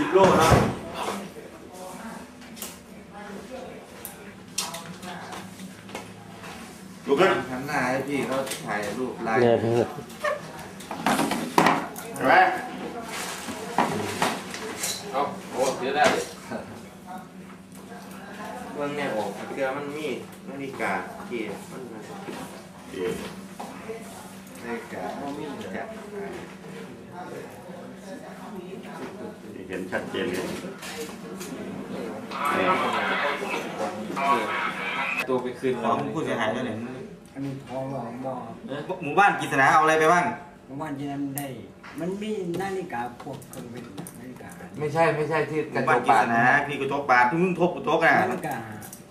สิบโลเนาะลุกขึ้นทำหน้าให้พี่เขาถ่ายรูปไลน์เนี่ยเพื่อนเห็นไหมเอาโอ้เดี๋ยวได้เบื้องเนี่ยออกเกลือมันมีนาฬิกาที่มันนาเดี๋ยวฬิกามันมีจับ เห็นชัดเจนเลยตัวไปคืนของผู้เสียหายแล้วเนี่ยอันนี้พอหลอกบอกหมู่บ้านกิษณาเอาอะไรไปบ้างเมื่อวานที่นั้นได้ มันมีนาฬิกาพวกเครื่องบินนาฬิกาไม่ใช่ไม่ใช่ที่หกระมู่จบ้านกกิบาษทณาพี่กระจกบาทที่มึงทบกระจกอะนาฬิกา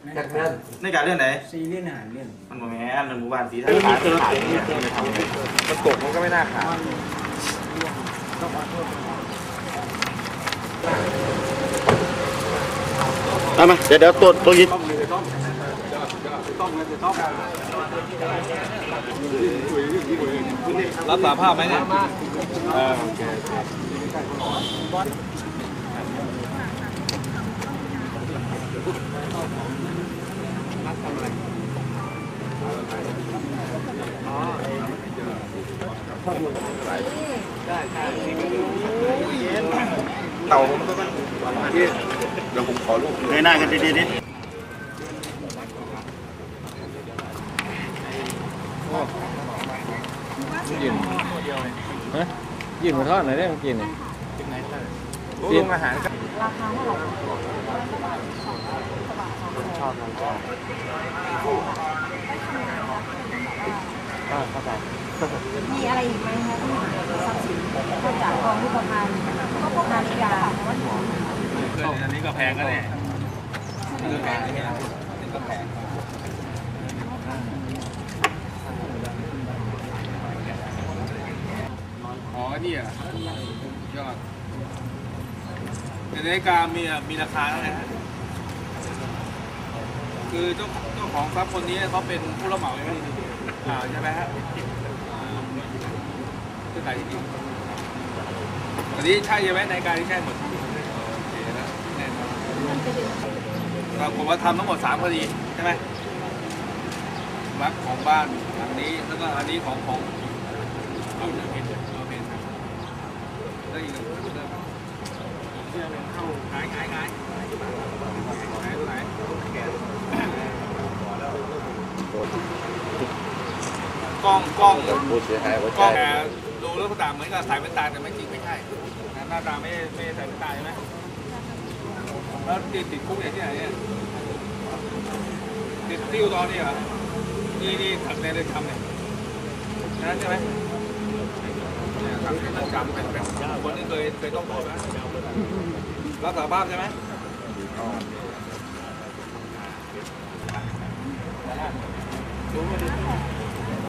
นาจัฬิกเลื่กาอนนาฬิกาเรื่องไหนสี่เล่นหาเล่นมันบอกแม่นหมู่บ้านสีขายท่าขายเนี่ยไม่ทำเลยมันตกมันก็ไม่น่าขาดมันต้องขอโทษ เอามาเดี๋ยวเดี๋ยวตัวตัวยิงรับสาภาพไหมเนี่ย เต่าผมก็มันเดี๋ยวผมขอรูปเงยหน้ากันดีๆนิดยืนฮะยืนมาทอดหน่อยได้เมื่อกี้เนี่ยลงอาหารราคาเท่าไหร่มีอะไรอีกไหมคะที่ทรัพย์สินนอกจากทองรูปพรรณก็พวกนั้นาฬิกาอันนี้ก็แพงก็เนี่ยนี่ก็แพงนี่ก็แพงอ๋อนี่อะยอดแต่นาฬิกามีอะมีราคาแล้วนะฮะคือเจ้าเจ้าของทรัพย์คนนี้เขาเป็นผู้รับเหมาใช่ไหมอ่าใช่ไหมฮะอ่าคือขายที่ดินอันนี้ใช่ใช่ไหมนาฬิกาที่ใช่หมดโอเคแล้วแน่นอน ปรากฏว่าทำทั้งหมดสามคดีใช่ไหมรักของบ้านหลังนี้แล้วก็อันนี้ของของเอาเห็นเอาเห็นแล้อีกเรื่องเรื่องที่เอาเข้าขายขายขายขายตัวไหนกล้องกล้องผู้เสียหายวใจกล้องแต่ดูแล้วก็ตาเหมือนกับสายเป็นตาแต่ไม่จริงไม่ใช่หน้าตาไม่ไม่ใส่เป็นตาใช่ไหม แล้วติดติดคุกอย่างที่ไหนเนี่ยติดติ้วตอนนี้เหรอนี่นี่ถักในเรือนจำเนี่ยนั่นใช่ไหมถักในเรือนจำเป็นเป็นคนที่เคยเคยต้องโทษนะรับสารภาพใช่ไหม